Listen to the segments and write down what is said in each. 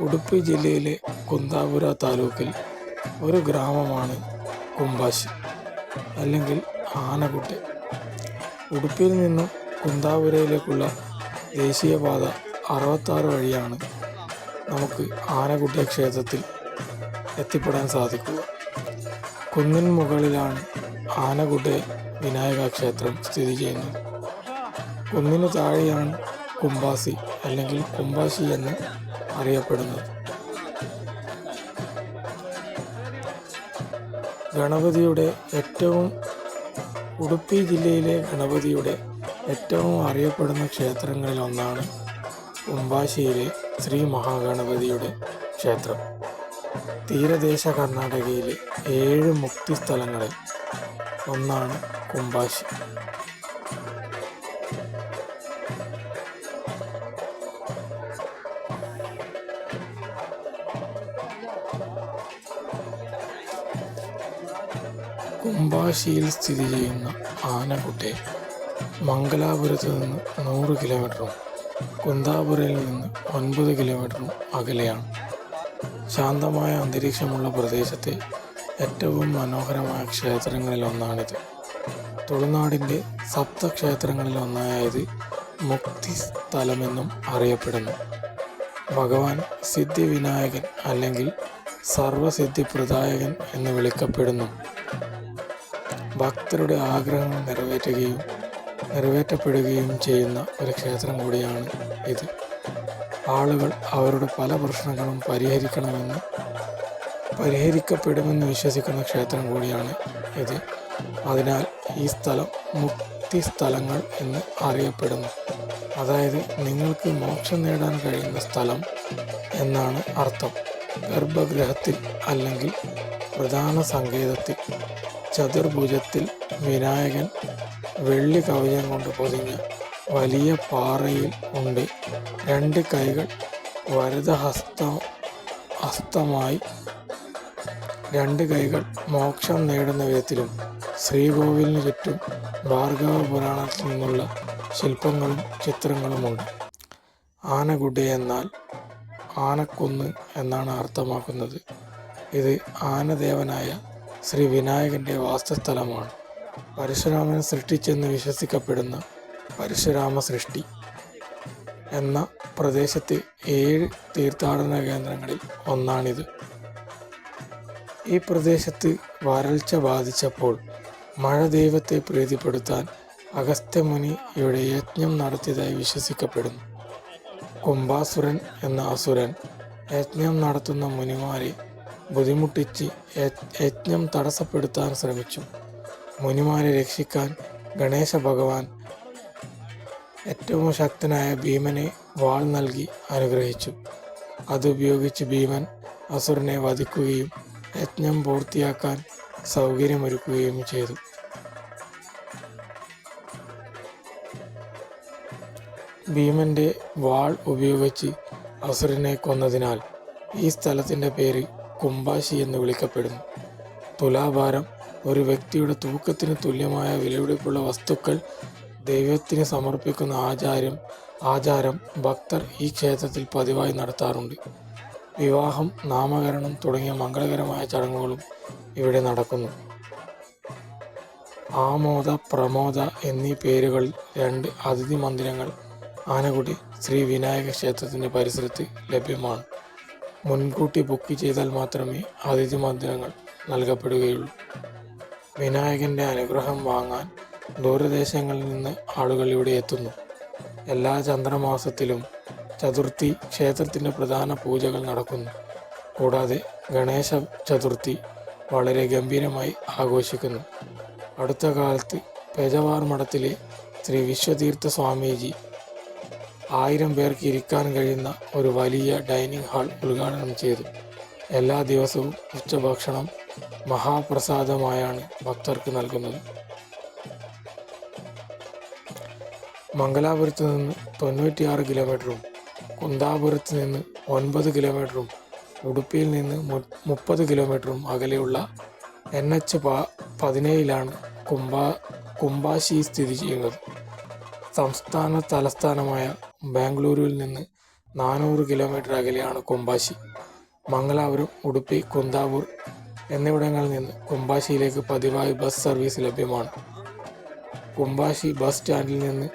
ഉടുപ്പി ജില്ലയിലെ കുന്താപുര താലൂക്കിൽ ഒരു ഗ്രാമമാണ് കുമ്പാശി. അല്ലെങ്കിൽ ആനക്കുട്ടി ഉടുപ്പിയിൽ നിന്നും കുന്താപുരയിലേക്കുള്ള ദേശീയപാത അറുപത്താറ് വഴിയാണ് നമുക്ക് ആനക്കുട്ടി ക്ഷേത്രത്തിൽ എത്തിപ്പെടാൻ സാധിക്കുക. കുന്നിൻ മുകളിലാണ് ആനക്കുട്ടി വിനായക ക്ഷേത്രം സ്ഥിതി ചെയ്യുന്നത്. കുന്നിന് താഴെയാണ് കുംബാസി അല്ലെങ്കിൽ കുംബാശി എന്ന് അറിയപ്പെടുന്നത്. ഗണപതിയുടെ ഏറ്റവും ഉടുപ്പി ജില്ലയിലെ ഗണപതിയുടെ ഏറ്റവും അറിയപ്പെടുന്ന ക്ഷേത്രങ്ങളിൽ ഒന്നാണ് കുംബാശിയിലെ ശ്രീ മഹാഗണപതിയുടെ ക്ഷേത്രം. തീരദേശ കർണാടകയിലെ ഏഴ് മുക്തി സ്ഥലങ്ങളിൽ ഒന്നാണ് കുംബാശി കുംബാശിയിൽ സ്ഥിതി ചെയ്യുന്ന ആനക്കുട്ടെ മംഗലാപുരത്ത് നിന്ന് നൂറ് കിലോമീറ്ററും കുന്താപുരയിൽ നിന്ന് ഒൻപത് കിലോമീറ്ററും അകലെയാണ്. ശാന്തമായ അന്തരീക്ഷമുള്ള പ്രദേശത്തെ ഏറ്റവും മനോഹരമായ ക്ഷേത്രങ്ങളിലൊന്നാണിത് തുളുനാടിന്റെ സപ്തക്ഷേത്രങ്ങളിൽ ഒന്നായ ഇത് മുക്തി സ്ഥലമെന്നും അറിയപ്പെടുന്നു. ഭഗവാൻ സിദ്ധിവിനായകൻ അല്ലെങ്കിൽ സർവസിദ്ധി പ്രദായകൻ എന്ന് വിളിക്കപ്പെടുന്നു. ഭക്തരുടെ ആഗ്രഹങ്ങൾ നിറവേറ്റുകയും നിറവേറ്റപ്പെടുകയും ചെയ്യുന്ന ഒരു ക്ഷേത്രം കൂടിയാണ് ഇത്. ആളുകൾ അവരുടെ പല പ്രശ്നങ്ങളും പരിഹരിക്കണമെന്ന് പരിഹരിക്കപ്പെടുമെന്ന് വിശ്വസിക്കുന്ന ക്ഷേത്രം കൂടിയാണ് ഇത്. അതിനാൽ ഈ സ്ഥലം മുക്തി സ്ഥലങ്ങൾ എന്ന് അറിയപ്പെടുന്നു. അതായത് നിങ്ങൾക്ക് മോക്ഷം നേടാൻ കഴിയുന്ന സ്ഥലം എന്നാണ് അർത്ഥം. ഗർഭഗൃഹത്തിൽ അല്ലെങ്കിൽ പ്രധാന സങ്കേതത്തിൽ ചതുർഭുജത്തിൽ വിനായകൻ വെള്ളി കവചം കൊണ്ട് പൊതിഞ്ഞ വലിയ പാറയിൽ ഉണ്ട്. രണ്ട് കൈകൾ വരദഹസ്ത ഹസ്തമായി രണ്ട് കൈകൾ മോക്ഷം നേടുന്ന വിധത്തിലും ശ്രീകോവിലിന് ചുറ്റും ഭാർഗവ പുരാണത്തിൽ നിന്നുള്ള ശില്പങ്ങളും ചിത്രങ്ങളുമുണ്ട്. ആനകുടി എന്നാൽ ആനക്കുന്ന് എന്നാണ് അർത്ഥമാക്കുന്നത്. ഇത് ആനദേവനായ ശ്രീ വിനായകന്റെ വാസസ്ഥലമാണ്. പരശുരാമൻ സൃഷ്ടിച്ചെന്ന് വിശ്വസിക്കപ്പെടുന്ന പരശുരാമ സൃഷ്ടി എന്ന പ്രദേശത്തെ ഏഴ് തീർത്ഥാടന കേന്ദ്രങ്ങളിൽ ഒന്നാണിത്. ഈ പ്രദേശത്ത് വരൾച്ച ബാധിച്ചപ്പോൾ മഴ ദൈവത്തെ പ്രീതിപ്പെടുത്താൻ അഗസ്ത്യമുനി ഇവിടെ യജ്ഞം നടത്തിയതായി വിശ്വസിക്കപ്പെടുന്നു. കുംഭാസുരൻ എന്ന അസുരൻ യജ്ഞം നടത്തുന്ന മുനിമാരെ ബുദ്ധിമുട്ടിച്ച് യജ്ഞം തടസ്സപ്പെടുത്താൻ ശ്രമിച്ചു. മുനിമാരെ രക്ഷിക്കാൻ ഗണേശ ഭഗവാൻ ഏറ്റവും ശക്തനായ ഭീമനെ വാൾ നൽകി അനുഗ്രഹിച്ചു. അതുപയോഗിച്ച് ഭീമൻ അസുരനെ വധിക്കുകയും യജ്ഞം പൂർത്തിയാക്കാൻ സൗകര്യമൊരുക്കുകയും ചെയ്തു. ഭീമന്റെ വാൾ ഉപയോഗിച്ച് അസുരനെ കൊന്നതിനാൽ ഈ സ്ഥലത്തിന്റെ പേര് കുംബാശി എന്ന് വിളിക്കപ്പെടുന്നു. തുലാഭാരം ഒരു വ്യക്തിയുടെ തൂക്കത്തിന് തുല്യമായ വിലപിടിപ്പുള്ള വസ്തുക്കൾ ദൈവത്തിന് സമർപ്പിക്കുന്ന ആചാരം ആചാരം ഭക്തർ ഈ ക്ഷേത്രത്തിൽ പതിവായി നടത്താറുണ്ട്. വിവാഹം നാമകരണം തുടങ്ങിയ മംഗളകരമായ ചടങ്ങുകളും ഇവിടെ നടക്കുന്നു. ആമോദ പ്രമോദ എന്നീ പേരുകളിൽ രണ്ട് അതിഥി മന്ദിരങ്ങൾ ആനക്കുടി ശ്രീ വിനായക ക്ഷേത്രത്തിന്റെ പരിസരത്ത് ലഭ്യമാണ്. മുൻകൂട്ടി ബുക്ക് ചെയ്താൽ മാത്രമേ അതിഥി മന്ദിരങ്ങൾ നൽകപ്പെടുകയുള്ളൂ. വിനായകന്റെ അനുഗ്രഹം വാങ്ങാൻ ദൂരദേശങ്ങളിൽ നിന്ന് ആളുകൾ ഇവിടെ എത്തുന്നു. എല്ലാ ചന്ദ്രമാസത്തിലും ചതുർത്ഥി ക്ഷേത്രത്തിന്റെ പ്രധാന പൂജകൾ നടക്കുന്നു. കൂടാതെ ഗണേശ ചതുർത്ഥി വളരെ ഗംഭീരമായി ആഘോഷിക്കുന്നു. അടുത്ത കാലത്ത് പേജവാർ മഠത്തിലെ ശ്രീ വിശ്വതീർത്ഥ സ്വാമീജി ആയിരം പേർക്ക് ഇരിക്കാൻ കഴിയുന്ന ഒരു വലിയ ഡൈനിങ് ഹാൾ ഉദ്ഘാടനം ചെയ്തു. എല്ലാ ദിവസവും ഉച്ചഭക്ഷണം മഹാപ്രസാദമായാണ് ഭക്തർക്ക് നൽകുന്നത്. മംഗലാപുരത്ത് നിന്ന് തൊണ്ണൂറ്റിയാറ് കിലോമീറ്ററും കുന്താപുരത്ത് നിന്ന് ഒൻപത് കിലോമീറ്ററും ഉടുപ്പിയിൽ നിന്ന് മുപ്പത് കിലോമീറ്ററും അകലെയുള്ള എൻ എച്ച് പ പതിനേഴിലാണ് കുംബ കുംബാശി സ്ഥിതി ചെയ്യുന്നത്. സംസ്ഥാന തലസ്ഥാനമായ ബാംഗ്ലൂരിൽ നിന്ന് നാനൂറ് കിലോമീറ്റർ അകലെയാണ് കൊമ്പാശി. മംഗലാപുരം ഉടുപ്പി കുന്താപൂർ എന്നിവിടങ്ങളിൽ നിന്ന് കുംബാശിയിലേക്ക് പതിവായി ബസ് സർവീസ് ലഭ്യമാണ്. കുമ്പാശി ബസ് സ്റ്റാൻഡിൽ നിന്ന്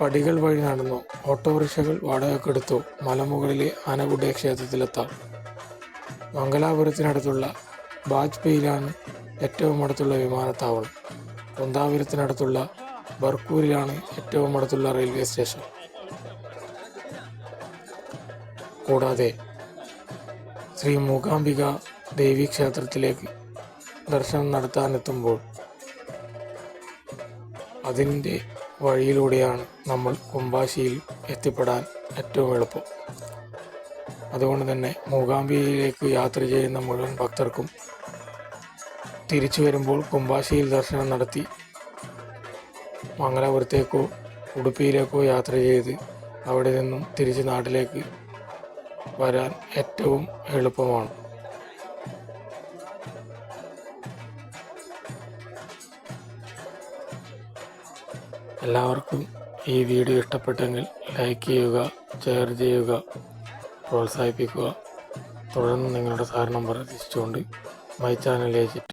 പടികൾ വഴി നടന്നോ. ഓട്ടോറിക്ഷകൾ വാടകക്കെടുത്തോ മലമുകളിലെ ആനഗുഡ ക്ഷേത്രത്തിലെത്താം. മംഗലാപുരത്തിനടുത്തുള്ള ബാജ്പേയിലാണ് ഏറ്റവും അടുത്തുള്ള വിമാനത്താവളം. കുന്താപുരത്തിനടുത്തുള്ള ബർക്കൂരിലാണ് ഏറ്റവും അടുത്തുള്ള റെയിൽവേ സ്റ്റേഷൻ. കൂടാതെ ശ്രീ മൂകാംബിക ദേവി ക്ഷേത്രത്തിലേക്ക് ദർശനം നടത്താനെത്തുമ്പോൾ അതിന്റെ വഴിയിലൂടെയാണ് നമ്മൾ കുംഭാശിയിൽ എത്തിപ്പെടാൻ ഏറ്റവും എളുപ്പം. അതുകൊണ്ട് തന്നെ മൂകാംബികയിലേക്ക് യാത്ര ചെയ്യുന്ന മുഴുവൻ ഭക്തർക്കും തിരിച്ചു വരുമ്പോൾ കുംഭാശിയിൽ ദർശനം നടത്തി മംഗലാപുരത്തേക്കോ ഉടുപ്പിയിലേക്കോ യാത്ര ചെയ്ത് അവിടെ നിന്നും തിരിച്ച് നാട്ടിലേക്ക് വരാൻ ഏറ്റവും എളുപ്പമാണ്. എല്ലാവർക്കും ഈ വീഡിയോ ഇഷ്ടപ്പെട്ടെങ്കിൽ ലൈക്ക് ചെയ്യുക ഷെയർ ചെയ്യുക പ്രോത്സാഹിപ്പിക്കുക. തുടർന്ന് നിങ്ങളുടെ സഹകരണം പ്രതീക്ഷിച്ചുകൊണ്ട് മൈ ചാനലിലേക്ക്